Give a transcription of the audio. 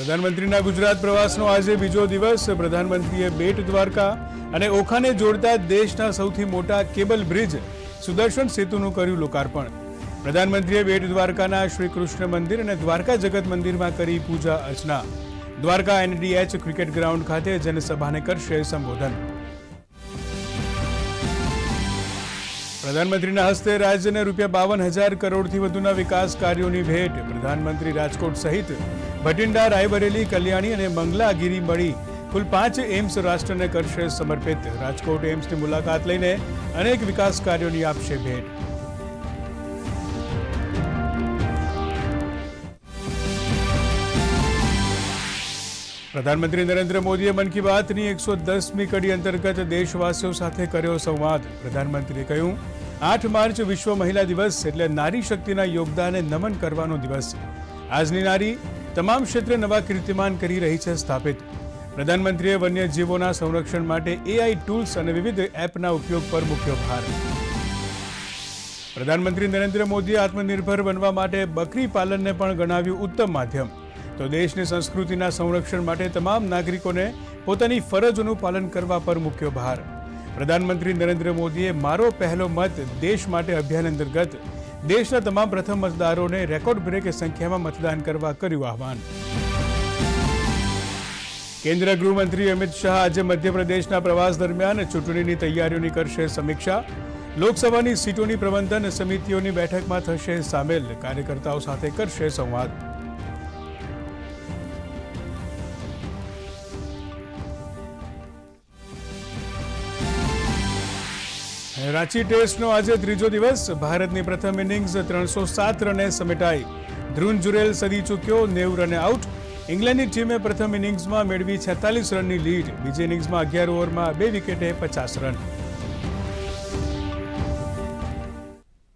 પ્રધાનમંત્રીના ગુજરાત પ્રવાસનો આજે બીજો દિવસ. પ્રધાનમંત્રીએ બેટ દ્વારકા અને ઓખાને જોડતા દેશના સૌથી મોટા કેબલ બ્રિજ સુદર્શન સેતુનું કર્યું લોકાર્પણ. પ્રધાનમંત્રીએ બેટ દ્વારકાના શ્રી કૃષ્ણ મંદિર અને દ્વારકા જગત મંદિરમાં કરી પૂજા અર્ચના. દ્વારકા એનડીએચ ક્રિકેટ ગ્રાઉન્ડ ખાતે જનસભાને કરશે સંબોધન. પ્રધાનમંત્રીના હસ્તે રાજ્યને રૂપિયા બાવન હજાર કરોડથી વધુના વિકાસ કાર્યોની ભેટ પ્રધાનમંત્રી રાજકોટ સહિત ભટિંડા, રાયબરેલી, કલ્યાણી અને મંગલાગીરી મળી. કુલ પાંચ એમ્સ રાષ્ટ્રને કરશે સમર્પિત. રાજકોટ એમ્સની મુલાકાત લઈને અનેક વિકાસ કાર્યોની આપશે ભેટ. પ્રધાનમંત્રી નરેન્દ્ર મોદીએ મન કી બાતની એકસો દસમી કડી અંતર્ગત દેશવાસીઓ સાથે કર્યો સંવાદ. પ્રધાનમંત્રીએ કહ્યું આઠ માર્ચ વિશ્વ મહિલા દિવસ એટલે નારી શક્તિના યોગદાનને નમન કરવાનો દિવસ. આજની નારી તમામ ક્ષેત્રે નવા કીર્તિમાન કરી રહી છે સ્થાપિત. પ્રધાનમંત્રીએ વન્યજીવોના સંરક્ષણ માટે એઆઈ ટૂલ્સ અને વિવિધ એપના ઉપયોગ પર મુખ્ય ભાર. પ્રધાનમંત્રી નરેન્દ્ર મોદીએ આત્મનિર્ભર બનવા માટે બકરી પાલનને પણ ગણાવ્યું ઉત્તમ માધ્યમ. તો દેશની સંસ્કૃતિના સંરક્ષણ માટે તમામ નાગરિકોને પોતાની ફરજોનું પાલન કરવા પર મુખ્ય ભાર. પ્રધાનમંત્રી નરેન્દ્ર મોદીએ મારો પહેલો મત દેશ માટે અભિયાન અંતર્ગત દેશના તમામ પ્રથમ મતદારોને રેકોર્ડ બ્રેક સંખ્યામાં મતદાન કરવા કર્યું આહવાન. કેન્દ્રીય ગૃહમંત્રી અમિત શાહ આજે મધ્યપ્રદેશના પ્રવાસ દરમિયાન ચૂંટણીની તૈયારીઓની કરશે સમીક્ષા. લોકસભાની સીટોની પ્રબંધન સમિતિઓની બેઠકમાં થશે સામેલ. કાર્યકર્તાઓ સાથે કરશે સંવાદ. રાંચી ટેસ્ટનો આજે ત્રીજો દિવસ. ભારતની પ્રથમ ઇનિંગ્સ ત્રણસો સાત રને સમેટાઈ. ધ્રુન જુરેલ સદી ચૂક્યો, નેવ રને આઉટ. ઇંગ્લેન્ડની ટીમે પ્રથમ ઇનિંગ્સમાં મેળવી છેતાલીસ રનની લીડ. બીજી ઇનિંગ્સમાં અગિયાર ઓવરમાં બે વિકેટે પચાસ રન.